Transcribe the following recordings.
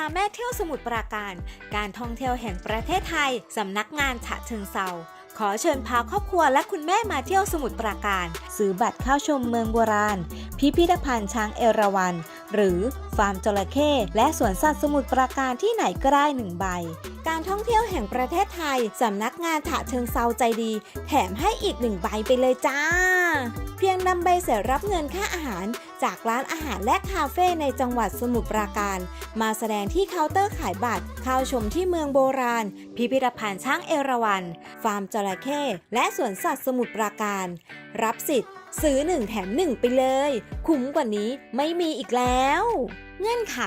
าแม่เที่ยวสมุทรปราการ การท่องเที่ยวแห่งประเทศไทย สำนักงานฉะเชิงเซาขอเชิญพาครอบครัวและคุณแม่มาเที่ยวสมุทรปราการ ซื้อบัตรเข้าชมเมืองโบราณ พิพิธภัณฑ์ช้างเอราวัณ หรือฟาร์มจระเข้และสวนสัตว์สมุทรปราการที่ไหนก็ได้หนึ่งใบ การท่องเที่ยวแห่งประเทศไทย สำนักงานฉะเชิงเซาใจดี แถมให้อีกหนึ่งใบไปเลยจ้า เพียงนำใบเสร็จรับเงินค่าอาหาร จากร้านอาหารและคาเฟ่ในจังหวัดสมุทรปราการ มาแสดงที่เคาน์เตอร์ขายบัตรเข้าชมที่เมืองโบราณ พิพิธภัณฑ์ช้างเอราวัณฟาร์มจระเข้และสวนสัตว์สมุทรปราการ รับสิทธิ์ ซื้อ 1 แถม 1 ไปเลย คุ้มกว่านี้ไม่มีอีกแล้ว เงื่อนไข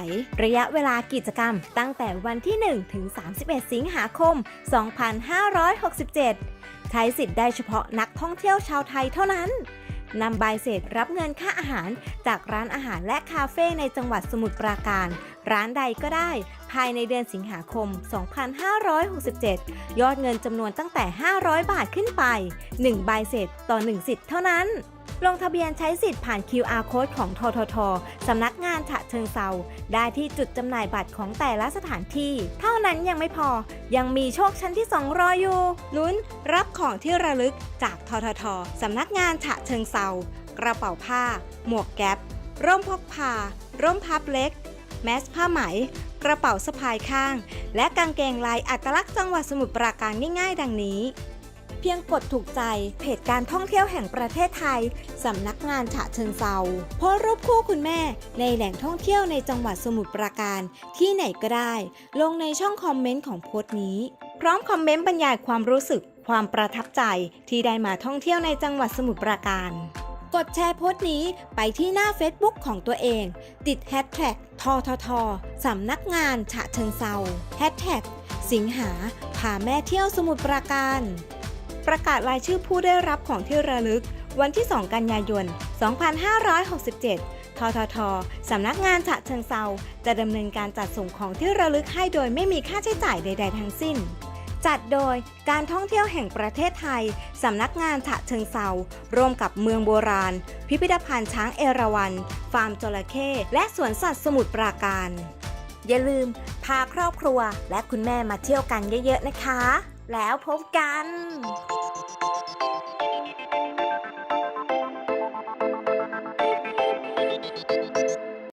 ระยะเวลากิจกรรม ตั้งแต่วันที่ 1 ถึง 31 สิงหาคม 2567 ใช้สิทธิ์ได้เฉพาะนักท่องเที่ยวชาวไทยเท่านั้นนำใบเสร็จรับเงินค่าอาหาร จากร้านอาหารและคาเฟ่ในจังหวัดสมุทรปราการ ร้านใดก็ได้ ภายในเดือนสิงหาคม 2567 ยอดเงินจำนวนตั้งแต่ 500 บาทขึ้นไป 1 ใบเสร็จต่อ 1 สิทธิ์เท่านั้น ลงทะเบียนใช้สิทธิ์ผ่าน QR code ของททท สำนักงานฉะเชิงเซาได้ที่จุดจำหน่ายบัตรของแต่ละสถานที่ เท่านั้นยังไม่พอ ยังมีโชคชั้นที่ 2 รออยู่ ลุ้นรับของที่ระลึกจากททท สำนักงานฉะเชิงเซากระเป๋าผ้า หมวกแก๊ป ร่มพกพา ร่มพับเล็ก แมสผ้าไหม กระเป๋าสะพายข้าง และกางเกงลายอัตลักษณ์จังหวัดสมุทรปราการง่ายๆ ดังนี้ เพียงกดถูกใจเพจการท่องเที่ยวแห่งประเทศไทย สำนักงานฉะเชิงเซาโพสรูปคู่คุณแม่ ในแหล่งท่องเที่ยวในจังหวัดสมุทรปราการ ที่ไหนก็ได้ ลงในช่องคอมเมนต์ของโพสต์นี้ พร้อมคอมเมนต์บรรยายความรู้สึก ความประทับใจที่ได้มาท่องเที่ยวในจังหวัดสมุทรปราการกดแชร์โพสต์นี้ไปที่หน้า Facebook ของตัวเอง ติดแฮชแท็กทททสำนักงานฉะเชิงเซาแฮชแท็กสิงหาพาแม่เที่ยวสมุทรปราการ ประกาศรายชื่อผู้ได้รับของที่ระลึก วันที่ 2 กันยายน 2567 ททท สำนักงานฉะเชิงเซาจะดำเนินการจัดส่งของที่ระลึกให้โดยไม่มีค่าใช้จ่ายใด ๆ ทั้งสิ้น จัดโดยการท่องเที่ยวแห่งประเทศไทย สำนักงานฉะเชิงเซาร่วมกับเมืองโบราณ พิพิธภัณฑ์ช้างเอราวัณ ฟาร์มจระเข้และสวนสัตว์สมุทรปราการ อย่าลืมพาครอบครัวและคุณแม่มาเที่ยวกันเยอะๆนะคะ แล้วพบกัน